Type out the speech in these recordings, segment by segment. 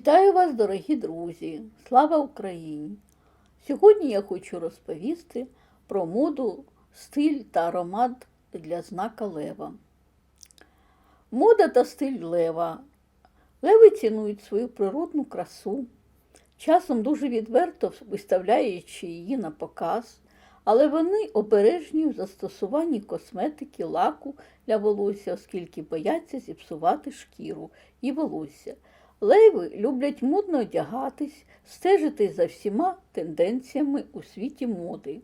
Вітаю вас, дорогі друзі! Слава Україні! Сьогодні я хочу розповісти про моду, стиль та аромат для знака лева. Мода та стиль лева. Леви цінують свою природну красу, часом дуже відверто виставляючи її на показ, але вони обережні в застосуванні косметики, лаку для волосся, оскільки бояться зіпсувати шкіру і волосся. Леви люблять модно одягатись, стежити за всіма тенденціями у світі моди.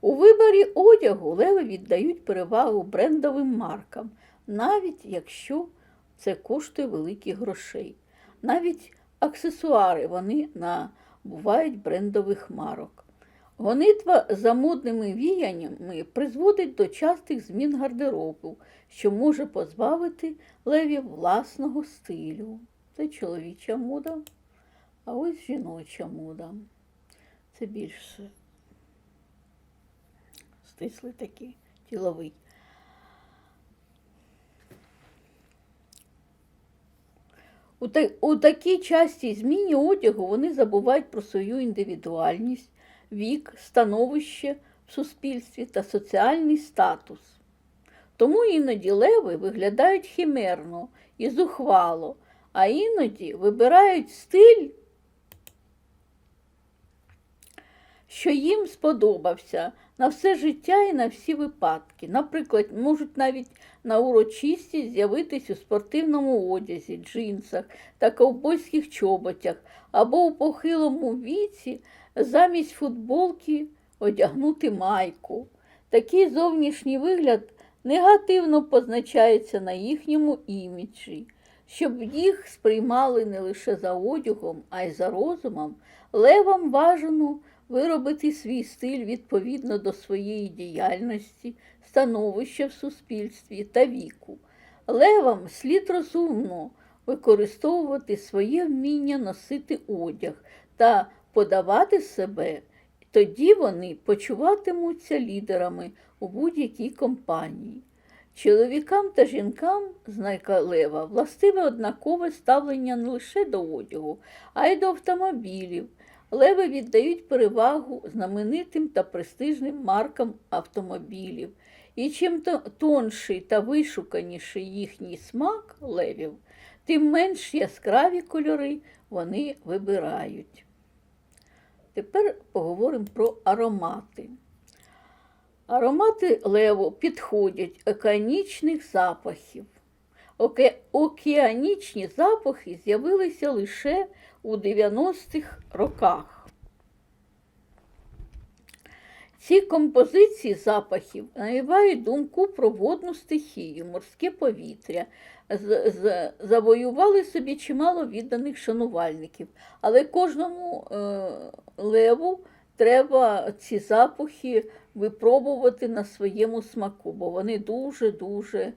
У виборі одягу леви віддають перевагу брендовим маркам, навіть якщо це коштує великих грошей. Навіть аксесуари вони набувають брендових марок. Гонитва за модними віяннями призводить до частих змін гардеробу, що може позбавити левів власного стилю. Це чоловіча мода, а ось жіноча мода. Це більше стислий такий тіловий. У, та, у такій частій зміні одягу вони забувають про свою індивідуальність, вік, становище в суспільстві та соціальний статус. Тому іноді леви виглядають химерно і зухвало, а іноді вибирають стиль, що їм сподобався на все життя і на всі випадки. Наприклад, можуть навіть на урочисті з'явитись у спортивному одязі, джинсах та ковбойських чоботях, або у похилому віці замість футболки одягнути майку. Такий зовнішній вигляд негативно позначається на їхньому іміджі. Щоб їх сприймали не лише за одягом, а й за розумом, левам бажано виробити свій стиль відповідно до своєї діяльності, становища в суспільстві та віку. Левам слід розумно використовувати своє вміння носити одяг та подавати себе, тоді вони почуватимуться лідерами у будь-якій компанії. Чоловікам та жінкам знайка лева властиве однакове ставлення не лише до одягу, а й до автомобілів. Леви віддають перевагу знаменитим та престижним маркам автомобілів. І чим тонший та вишуканіший їхній смак левів, тим менш яскраві кольори вони вибирають. Тепер поговоримо про аромати. Аромати леву підходять океанічних запахів. Оке... Океанічні запахи з'явилися лише у 90-х роках. Ці композиції запахів навівають думку про водну стихію, морське повітря, з- з- завоювали собі чимало відданих шанувальників, але кожному е, леву треба ці запахи випробувати на своєму смаку, бо вони дуже-дуже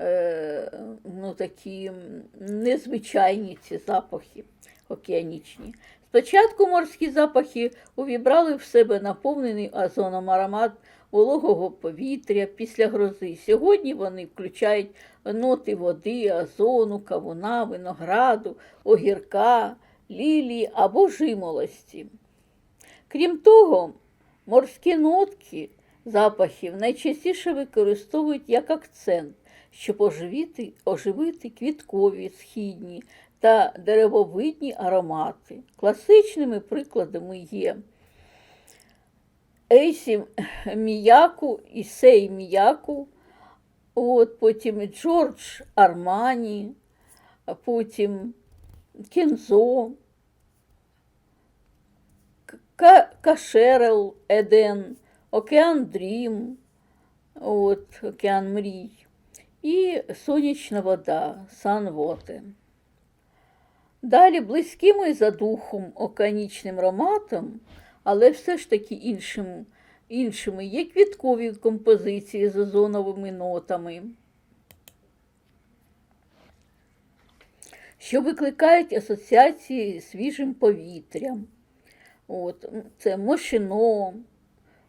е, ну, такі незвичайні ці запахи океанічні. Спочатку морські запахи увібрали в себе наповнений озоном аромат вологого повітря після грози. Сьогодні вони включають ноти води, озону, кавуна, винограду, огірка, лілії або жимолості. Крім того, морські нотки запахів найчастіше використовують як акцент, щоб оживити, оживити квіткові, східні та деревовидні аромати. Класичними прикладами є Ейсі Міяку і Сей Міяку, от, потім Джордж Армані, потім Кензо, Ка- Кашерел Еден, Океан Дрім, от, Океан Мрій і Сонячна вода Сан Воте. Далі близькими за духом океанічним ароматом, але все ж таки іншим, іншими є квіткові композиції з озоновими нотами, що викликають асоціації з свіжим повітрям. От, це Мошино,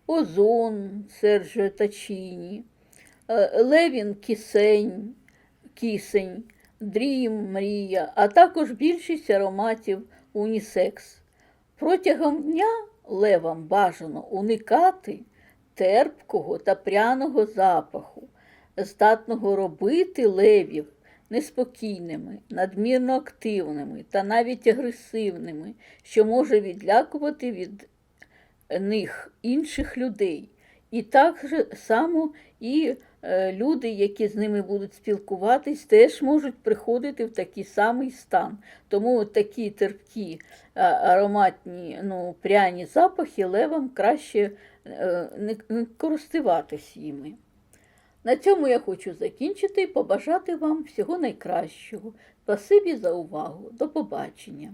Озон Серджо Тачіні, е, Левін Кисень, Кисень, дрім, мрія, а також більшість ароматів унісекс. Протягом дня левам бажано уникати терпкого та пряного запаху, здатного робити левів неспокійними, надмірно активними та навіть агресивними, що може відлякувати від них інших людей. І так же само і е, люди, які з ними будуть спілкуватись, теж можуть приходити в такий самий стан. Тому такі терпкі е, ароматні, ну, пряні запахи левам краще е, не, користуватись їми. На цьому я хочу закінчити і побажати вам всього найкращого. Спасибі за увагу. До побачення.